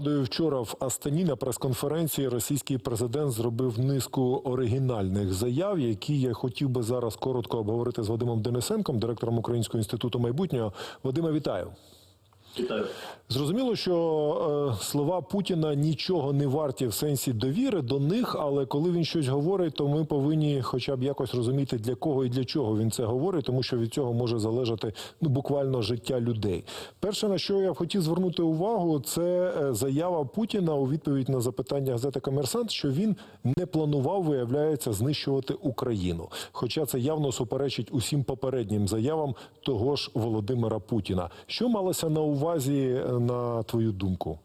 Нагадую, вчора в Астані на прес-конференції російський президент зробив низку оригінальних заяв, які я хотів би зараз коротко обговорити з Вадимом Денисенком, директором Українського інституту майбутнього. Вадима, вітаю. Вітаю. Зрозуміло, що е, слова Путіна нічого не варті в сенсі довіри до них, але коли він щось говорить, то ми повинні хоча б якось розуміти, для кого і для чого він це говорить, тому що від цього може залежати ну буквально життя людей. Перше, на що я хотів звернути увагу, це е, заява Путіна у відповідь на запитання газети Комерсант, що він не планував, виявляється, знищувати Україну. Хоча це явно суперечить усім попереднім заявам того ж Володимира Путіна. Що малося на увазі, е, на твою думку?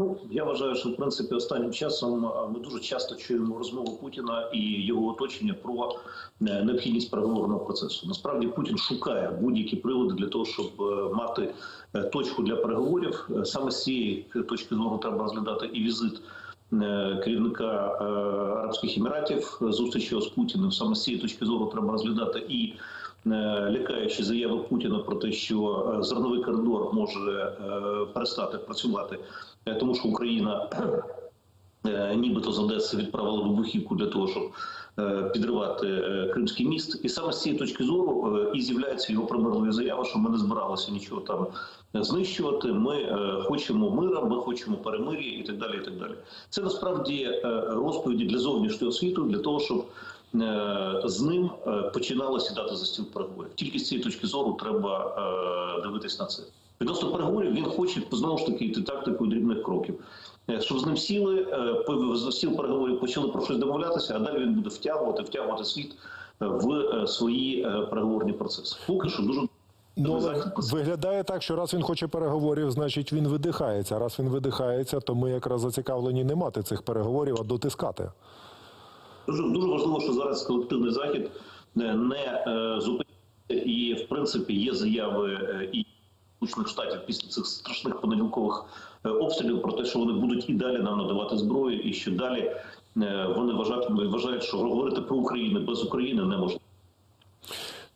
Ну я вважаю, що в принципі останнім часом ми дуже часто чуємо розмову Путіна і його оточення про е, необхідність переговорного процесу. Насправді Путін шукає будь-які приводи для того, щоб е, мати е, точку для переговорів. Е, Саме з цієї точки зору треба розглядати і візит. е, Керівника е, Арабських Еміратів е, зустрічі з Путіним саме з цієї точки зору треба розглядати і е, лякаючі заяви Путіна про те, що е, зерновий коридор може е, перестати працювати, е, тому що Україна е, нібито з Одеси відправила вибухівку для того, щоб е, підривати е, Кримський міст. І саме з цієї точки зору е, і з'являється його примирливі заява, що ми не збиралися нічого там знищувати. Ми е, хочемо мира, ми хочемо перемир'я і так далі. І так далі. Це насправді е, розповіді для зовнішнього світу, для того, щоб е, з ним е, починали сідати за стіл переговорів. Тільки з цієї точки зору треба е, дивитись на це. Відносно переговорів він хоче знову ж таки йти тактикою дрібних кроків. Е, Щоб з ним сіли, е, по- стіл переговорів почали про щось домовлятися, а далі він буде втягувати, втягувати світ е, в е, свої е, переговорні процеси. Поки що дуже Ну, виглядає так, що раз він хоче переговорів, значить він видихається. Раз він видихається, то ми якраз зацікавлені не мати цих переговорів, а дотискати. Дуже важливо, що зараз колективний захід не, е, і в принципі є заяви е, і Сполучених Штатів після цих страшних понеділкових е, обстрілів про те, що вони будуть і далі нам надавати зброю, і що далі вони вважають, вважають, що говорити про Україну без України неможливо.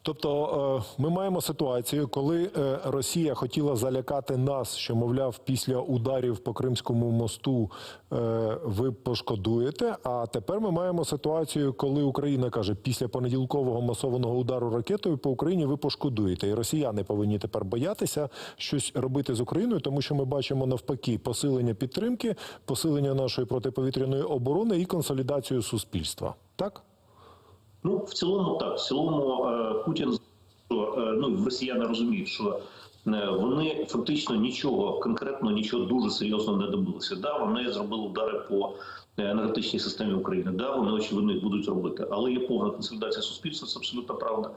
Тобто е, ми маємо ситуацію, коли е, Росія хотіла залякати нас, що мовляв, після ударів по Кримському мосту е, ви пошкодуєте. А тепер ми маємо ситуацію, коли Україна каже, після понеділкового масованого удару ракетою по Україні ви пошкодуєте. І росіяни повинні тепер боятися щось робити з Україною, тому що ми бачимо навпаки посилення підтримки, посилення нашої протиповітряної оборони і консолідацію суспільства. Так? Ну в цілому так. В цілому е, Путін е, ну росіяни розуміють, що е, вони фактично нічого конкретно, нічого дуже серйозно не добилися. Да, вони зробили удари по енергетичній системі України. Да, вони очевидно їх будуть робити, але є повна консолідація суспільства. Це абсолютно правда.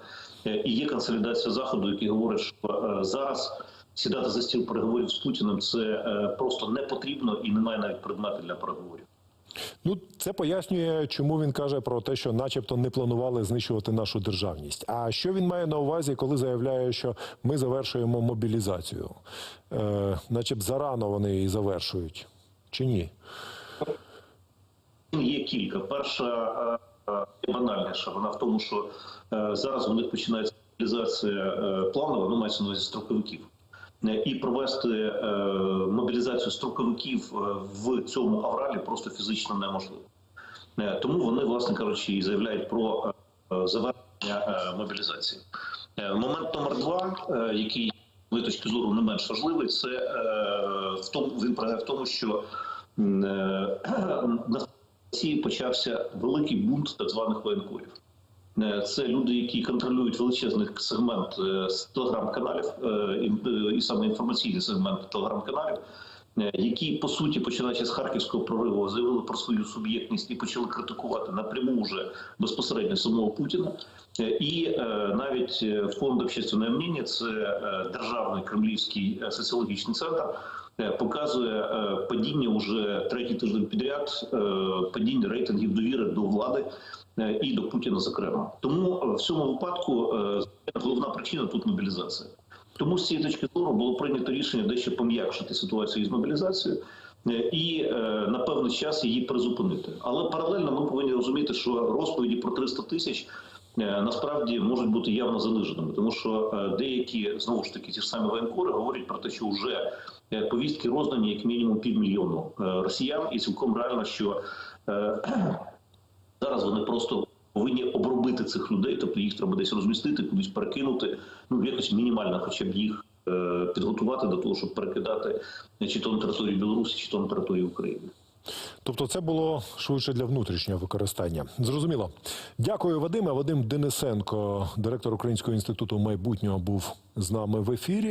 І є консолідація заходу, який говорить, що зараз. Сідати за стіл переговорів з Путіним це просто не потрібно і немає навіть предмету для переговорів. Ну, це пояснює, чому він каже про те, що, начебто, не планували знищувати нашу державність. А що він має на увазі, коли заявляє, що ми завершуємо мобілізацію? Е, начеб зарано вони її завершують, чи ні? Є кілька. Перша е, е, банальніша. Вона в тому, що е, зараз у них починається мобілізація планова, ну мається на увазі строковиків. І провести мобілізацію строковиків е, в цьому авралі просто фізично неможливо. Е, Тому вони, власне кажучи, і заявляють про е, завершення мобілізації. Момент номер два, який з точки зору не менш важливий, це в тому він полягає в тому, що на Росії почався великий бунт так званих воєнкорів. Це люди, які контролюють величезний сегмент телеграм-каналів, і, саме інформаційний сегмент телеграм-каналів, які по суті, починаючи з харківського прориву, заявили про свою суб'єктність і почали критикувати напряму вже безпосередньо самого Путіна. Е, І е, навіть е, фонд общественного мнення, це е, державний кремлівський е, соціологічний центр, е, показує е, падіння уже третій тиждень підряд, е, падіння рейтингів довіри до влади е, і до Путіна, зокрема. Тому е, в цьому випадку е, головна причина тут мобілізація. Тому з цієї точки зору було прийнято рішення дещо пом'якшити ситуацію із мобілізацією. е, І е, на певний час її призупинити, але паралельно ми повинні розуміти, що розповіді про 300 тисяч е, насправді можуть бути явно заниженими, тому що деякі знову ж таки ті ж самі воєнкори говорять про те, що вже повістки роздані як мінімум півмільйону росіян, і цілком реально, що зараз вони просто повинні обробити цих людей, тобто їх треба десь розмістити, кудись перекинути, ну якось мінімально, хоча б їх е, підготувати до того, щоб перекидати е, чи то на територію Білорусі, чи то на територію України. Тобто це було швидше для внутрішнього використання. Зрозуміло. Дякую, Вадиме. Вадим Денисенко, директор Українського інституту майбутнього, був з нами в ефірі.